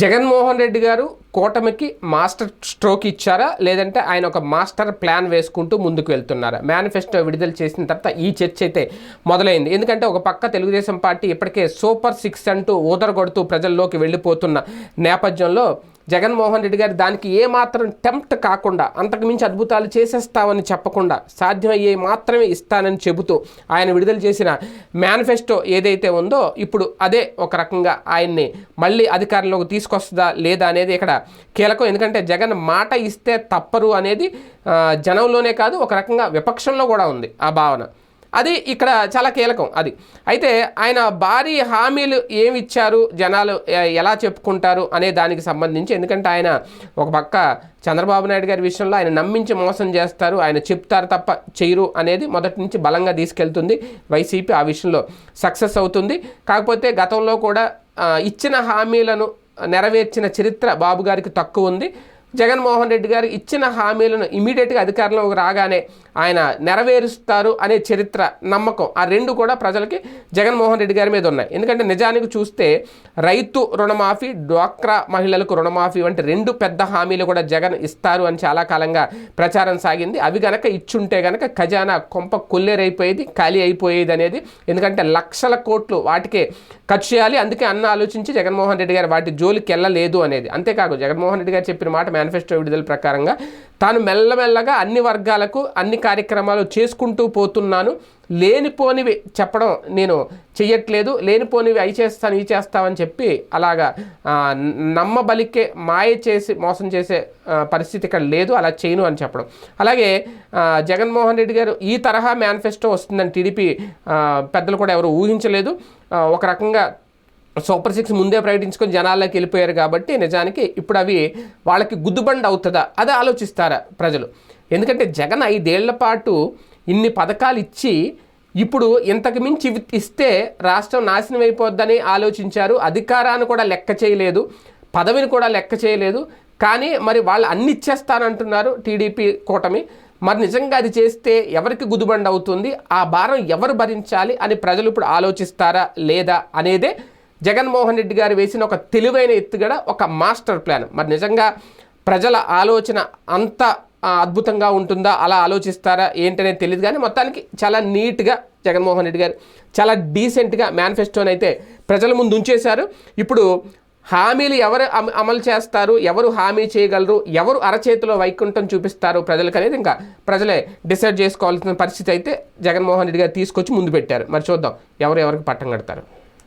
జగన్మోహన్ రెడ్డి గారు కూటమికి master stroke ఇచ్చారా? లేదంటే ఆయన ఒక మాస్టర్ ప్లాన్ వేసుకుంటూ ముందుకు వెళ్తున్నారా? మేనిఫెస్టో విడుదల చేసిన తర్వాత ఈ చర్చ అయితే మొదలైంది. ఎందుకంటే ఒక పక్క తెలుగుదేశం పార్టీ ఇప్పటికే సూపర్ సిక్స్ అంటూ ఊదరగొడుతూ ప్రజల్లోకి వెళ్ళిపోతున్న నేపథ్యంలో జగన్మోహన్ రెడ్డి గారు దానికి ఏమాత్రం టెంప్ట్ కాకుండా అంతకుమించి అద్భుతాలు చేసేస్తామని చెప్పకుండా సాధ్యమయ్యే మాత్రమే ఇస్తానని చెబుతూ ఆయన విడుదల చేసిన మేనిఫెస్టో ఏదైతే ఉందో ఇప్పుడు అదే ఒక రకంగా ఆయన్ని మళ్ళీ అధికారంలోకి తీసుకొస్తుందా లేదా అనేది ఇక్కడ కీలకం. ఎందుకంటే జగన్ మాట ఇస్తే తప్పరు అనేది జనంలోనే కాదు ఒక రకంగా విపక్షంలో కూడా ఉంది ఆ భావన. అది ఇక్కడ చాలా కీలకం అది. అయితే ఆయన భారీ హామీలు ఏమి ఇచ్చారు? జనాలు ఎలా చెప్పుకుంటారు? అనే దానికి సంబంధించి ఎందుకంటే ఆయన ఒక పక్క చంద్రబాబు నాయుడు గారి విషయంలో ఆయన నమ్మించి మోసం చేస్తారు ఆయన చెప్తారు తప్ప చేయరు అనేది మొదటి నుంచి బలంగా తీసుకెళ్తుంది వైసీపీ ఆ విషయంలో సక్సెస్ అవుతుంది. కాకపోతే గతంలో కూడా ఇచ్చిన హామీలను నెరవేర్చిన చరిత్ర బాబు గారికి తక్కువ ఉంది. జగన్మోహన్ రెడ్డి గారు ఇచ్చిన హామీలను ఇమీడియట్గా అధికారంలోకి రాగానే ఆయన నెరవేరుస్తారు అనే చరిత్ర నమ్మకం ఆ రెండు కూడా ప్రజలకి జగన్మోహన్ రెడ్డి గారి మీద ఉన్నాయి. ఎందుకంటే నిజానికి చూస్తే రైతు రుణమాఫీ డ్వాక్రా మహిళలకు రుణమాఫీ వంటి రెండు పెద్ద హామీలు కూడా జగన్ ఇస్తారు అని చాలా కాలంగా ప్రచారం సాగింది. అవి గనక ఇచ్చుంటే గనక ఖజానా కొంప కొల్లేరైపోయేది ఖాళీ అయిపోయేది అనేది ఎందుకంటే లక్షల కోట్లు వాటికే ఖర్చు చేయాలి. అందుకే అన్న ఆలోచించి జగన్మోహన్ రెడ్డి గారు వాటి జోలికి వెళ్ళలేదు అనేది. అంతేకాదు జగన్మోహన్ రెడ్డి గారు చెప్పిన మాట మేనిఫెస్టో విడుదల ప్రకారంగా తాను మెల్లమెల్లగా అన్ని వర్గాలకు అన్ని కార్యక్రమాలు చేసుకుంటూ పోతున్నాను. లేనిపోనివి చెప్పడం నేను చెయ్యట్లేదు. లేనిపోనివి అవి చేస్తాను ఇవి చేస్తామని చెప్పి అలాగా నమ్మబలికే మాయ చేసి మోసం చేసే పరిస్థితి ఇక్కడ లేదు. అలా చేయను అని చెప్పడం. అలాగే జగన్మోహన్ రెడ్డి గారు ఈ తరహా మేనిఫెస్టో వస్తుందని టీడీపీ పెద్దలు కూడా ఎవరు ఊహించలేదు. ఒక రకంగా సూపర్ సిక్స్ ముందే ప్రకటించుకొని జనాల్లోకి వెళ్ళిపోయారు కాబట్టి నిజానికి ఇప్పుడు అవి వాళ్ళకి గుద్దుబండి అవుతుందా? అది ఆలోచిస్తారా ప్రజలు? ఎందుకంటే జగన్ ఐదేళ్ళ పాటు ఇన్ని పథకాలు ఇచ్చి ఇప్పుడు ఇంతకు మించి ఇస్తే రాష్ట్రం నాశనం అయిపోద్దని ఆలోచించారు. అధికారాన్ని కూడా లెక్క చేయలేదు. పదవిని కూడా లెక్క చేయలేదు. కానీ మరి వాళ్ళు అన్ని ఇచ్చేస్తానంటున్నారు టీడీపీ కూటమి. మరి నిజంగా అది చేస్తే ఎవరికి గుదిబండి అవుతుంది? ఆ భారం ఎవరు భరించాలి అని ప్రజలు ఇప్పుడు ఆలోచిస్తారా లేదా అనేదే జగన్మోహన్ రెడ్డి గారు వేసిన ఒక తెలివైన ఎత్తుగడ ఒక మాస్టర్ ప్లాన్. మరి నిజంగా ప్రజల ఆలోచన అంత అద్భుతంగా ఉంటుందా? అలా ఆలోచిస్తారా? ఏంటనేది తెలియదు కానీ మొత్తానికి చాలా నీట్గా జగన్మోహన్ రెడ్డి గారు చాలా డీసెంట్గా మేనిఫెస్టోని అయితే ప్రజల ముందు ఉంచేశారు. ఇప్పుడు హామీలు ఎవరు అమ- అమలు చేస్తారు? ఎవరు హామీ చేయగలరు? ఎవరు అరచేతిలో వైకుంఠం చూపిస్తారు ప్రజలకు అనేది ఇంకా ప్రజలే డిసైడ్ చేసుకోవాల్సిన పరిస్థితి అయితే జగన్మోహన్ రెడ్డి గారు తీసుకొచ్చి ముందు పెట్టారు. మరి చూద్దాం ఎవరు ఎవరికి పట్టం కడతారు.